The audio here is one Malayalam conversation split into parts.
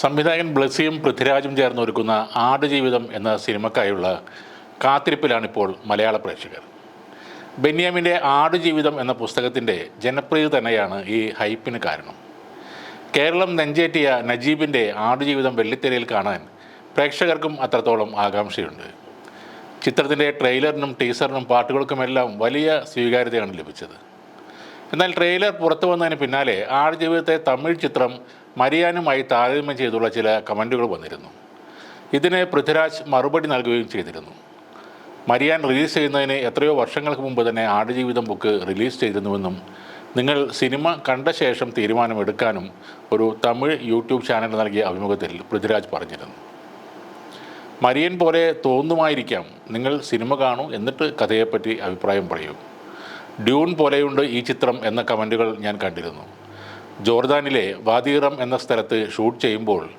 സംവിധായകൻ ബ്ലസ്സിയും പൃഥ്വിരാജും ചേർന്ന് ഒരുക്കുന്ന ആടുജീവിതം എന്ന സിനിമക്കായുള്ള കാത്തിരിപ്പിലാണിപ്പോൾ മലയാള പ്രേക്ഷകർ. ബെന്യാമിന്റെ ആടുജീവിതം എന്ന പുസ്തകത്തിന്റെ ജനപ്രീതി തന്നെയാണ് ഈ ഹൈപ്പിന് കാരണം. കേരളം നെഞ്ചേറ്റിയ നജീബിന്റെ ആടുജീവിതം വെള്ളിത്തിരയിൽ കാണാൻ പ്രേക്ഷകർക്കും അത്രത്തോളം ആകാംക്ഷയുണ്ട്. ചിത്രത്തിന്റെ ട്രെയിലറിനും ടീസറിനും പാട്ടുകൾക്കുമെല്ലാം വലിയ സ്വീകാര്യതയാണ് ലഭിച്ചത്. എന്നാൽ ട്രെയിലർ പുറത്തു വന്നതിന് പിന്നാലെ ആടുജീവിതത്തെ തമിഴ് ചിത്രം മരിയാനുമായി താരതമ്യം ചെയ്തുള്ള ചില കമന്റുകൾ വന്നിരുന്നു. ഇതിന് പൃഥ്വിരാജ് മറുപടി നൽകുകയും ചെയ്തിരുന്നു. മരിയാൻ റിലീസ് ചെയ്യുന്നതിന് എത്രയോ വർഷങ്ങൾക്ക് മുമ്പ് തന്നെ ആടുജീവിതം ബുക്ക് റിലീസ് ചെയ്തിരുന്നുവെന്നും നിങ്ങൾ സിനിമ കണ്ട ശേഷം തീരുമാനമെടുക്കാനും ഒരു തമിഴ് യൂട്യൂബ് ചാനൽ നൽകിയ അഭിമുഖത്തിൽ പൃഥ്വിരാജ് പറഞ്ഞിരുന്നു. മരിയൻ പോലെ തോന്നുമായിരിക്കാം നിങ്ങൾ സിനിമ കാണൂ എന്നിട്ട് കഥയെപ്പറ്റി അഭിപ്രായം പറയൂ. ഡ്യൂൺ പോലെയുണ്ട് ഈ ചിത്രം എന്ന കമന്റുകൾ ഞാൻ കണ്ടിരുന്നു. ജോർദാനിലെ വാദീറം എന്ന സ്ഥലത്ത് ഷൂട്ട് ചെയ്യുമ്പോൾ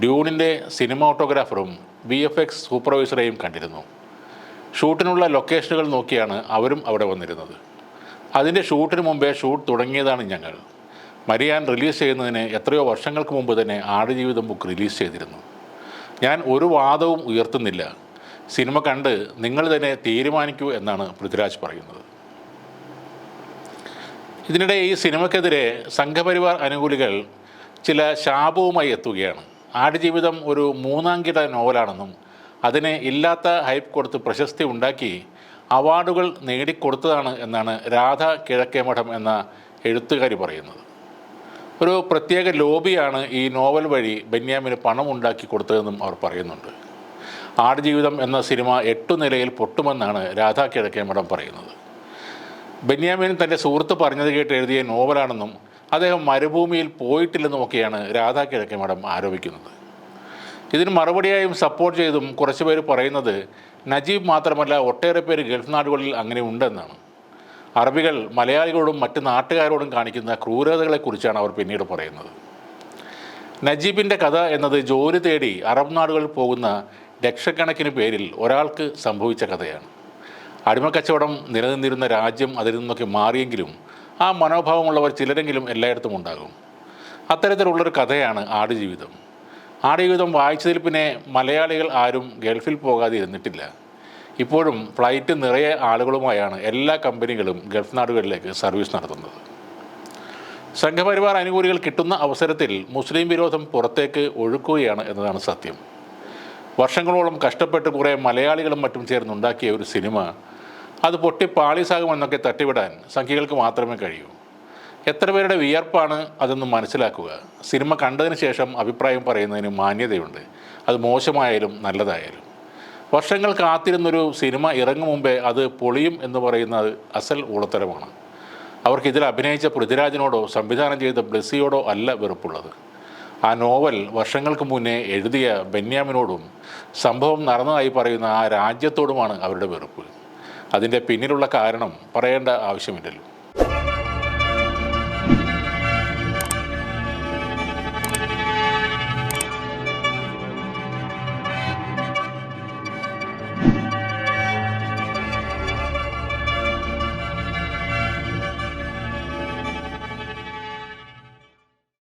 ഡ്യൂണിന്റെ സിനിമാട്ടോഗ്രാഫറും വി എഫ് എക്സ് സൂപ്പർവൈസറെയും കണ്ടിരുന്നു. ഷൂട്ടിനുള്ള ലൊക്കേഷനുകൾ നോക്കിയാണ് അവരും അവിടെ വന്നിരുന്നത്. അതിന്റെ ഷൂട്ടിന് മുമ്പേ ഷൂട്ട് തുടങ്ങിയതാണ് ഞങ്ങൾ. മരിയാൻ റിലീസ് ചെയ്യുന്നതിന് എത്രയോ വർഷങ്ങൾക്ക് മുമ്പ് തന്നെ ആടുജീവിതം ബുക്ക് റിലീസ് ചെയ്തിരുന്നു. ഞാൻ ഒരു വാദവും ഉയർത്തുന്നില്ല. സിനിമ കണ്ട് നിങ്ങൾ തന്നെ തീരുമാനിക്കൂ എന്നാണ് പൃഥ്വിരാജ് പറയുന്നത്. ഇതിനിടെ ഈ സിനിമയ്ക്കെതിരെ സംഘപരിവാർ അനുകൂലികൾ ചില ശാപവുമായി എത്തുകയാണ്. ആടുജീവിതം ഒരു മൂന്നാംകിട നോവലാണെന്നും അതിന് ഇല്ലാത്ത ഹൈപ്പ് കൊടുത്ത് പ്രശസ്തി ഉണ്ടാക്കി അവാർഡുകൾ നേടിക്കൊടുത്തതാണ് എന്നാണ് രാധ കിഴക്കേമഠം എന്ന എഴുത്തുകാരി പറയുന്നത്. ഒരു പ്രത്യേക ലോബിയാണ് ഈ നോവൽ വഴി ബെന്യാമിന് പണം ഉണ്ടാക്കി കൊടുത്തതെന്നും അവർ പറയുന്നുണ്ട്. ആടുജീവിതം എന്ന സിനിമ എട്ടു നിലയിൽ പൊട്ടുമെന്നാണ് രാധാ കിഴക്കേമഠം പറയുന്നത്. ബെന്യാമിൻ തന്റെ സുഹൃത്ത് പറഞ്ഞത് കേട്ട് എഴുതിയ നോവലാണെന്നും അദ്ദേഹം മരുഭൂമിയിൽ പോയിട്ടില്ലെന്നുമൊക്കെയാണ് രാധാ കിഴക്കേമഠം ആരോപിക്കുന്നത്. ഇതിന് മറുപടിയായും സപ്പോർട്ട് ചെയ്തും കുറച്ച് പേര് പറയുന്നത് നജീബ് മാത്രമല്ല ഒട്ടേറെ പേര് ഗൾഫ് നാടുകളിൽ അങ്ങനെ ഉണ്ടെന്നാണ്. അറബികൾ മലയാളികളോടും മറ്റ് നാട്ടുകാരോടും കാണിക്കുന്ന ക്രൂരതകളെക്കുറിച്ചാണ് അവർ പിന്നീട് പറയുന്നത്. നജീബിന്റെ കഥ എന്നത് ജോലി തേടി അറബ് നാടുകളിൽ പോകുന്ന ലക്ഷക്കണക്കിന് പേരിൽ ഒരാൾക്ക് സംഭവിച്ച കഥയാണ്. അടിമക്കച്ചവടം നിലനിന്നിരുന്ന രാജ്യം അതിൽ നിന്നൊക്കെ മാറിയെങ്കിലും ആ മനോഭാവമുള്ളവർ ചിലരെങ്കിലും എല്ലായിടത്തും ഉണ്ടാകും. അത്തരത്തിലുള്ളൊരു കഥയാണ് ആടുജീവിതം. ആടുജീവിതം വായിച്ചതിൽ പിന്നെ മലയാളികൾ ആരും ഗൾഫിൽ പോകാതെ ഇരുന്നിട്ടില്ല. ഇപ്പോഴും ഫ്ലൈറ്റ് നിറയെ ആളുകളുമായാണ് എല്ലാ കമ്പനികളും ഗൾഫ് നാടുകളിലേക്ക് സർവീസ് നടത്തുന്നത്. സംഘപരിവാർ അനുകൂലികൾ കിട്ടുന്ന അവസരത്തിൽ മുസ്ലിം വിരോധം പുറത്തേക്ക് ഒഴുക്കുകയാണ് എന്നതാണ് സത്യം. വർഷങ്ങളോളം കഷ്ടപ്പെട്ട് കുറേ മലയാളികളും മറ്റും ചേർന്നുണ്ടാക്കിയ ഒരു സിനിമ അത് പൊട്ടി പാളീസാകുമെന്നൊക്കെ തട്ടിവിടാൻ സംഖ്യകൾക്ക് മാത്രമേ കഴിയൂ. എത്ര പേരുടെ വിയർപ്പാണ് അതെന്ന് മനസ്സിലാക്കുക. സിനിമ കണ്ടതിന് ശേഷം അഭിപ്രായം പറയുന്നതിന് മാന്യതയുണ്ട്. അത് മോശമായാലും നല്ലതായാലും. വർഷങ്ങൾ കാത്തിരുന്നൊരു സിനിമ ഇറങ്ങും മുമ്പേ അത് പൊളിയും എന്ന് പറയുന്നത് അസൽ ഊളത്തരമാണ്. അവർക്ക് ഇതിൽ അഭിനയിച്ച പൃഥ്വിരാജിനോടോ സംവിധാനം ചെയ്ത ബ്ലസ്സിയോടോ അല്ല വെറുപ്പുള്ളത്. ആ നോവൽ വർഷങ്ങൾക്ക് മുന്നേ എഴുതിയ ബെന്യാമിനോടും സംഭവം നടന്നതായി പറയുന്ന ആ രാജ്യത്തോടുമാണ് അവരുടെ വെറുപ്പ്. അതിന്റെ പിന്നിലുള്ള കാരണം പറയേണ്ട ആവശ്യമില്ലല്ലോ.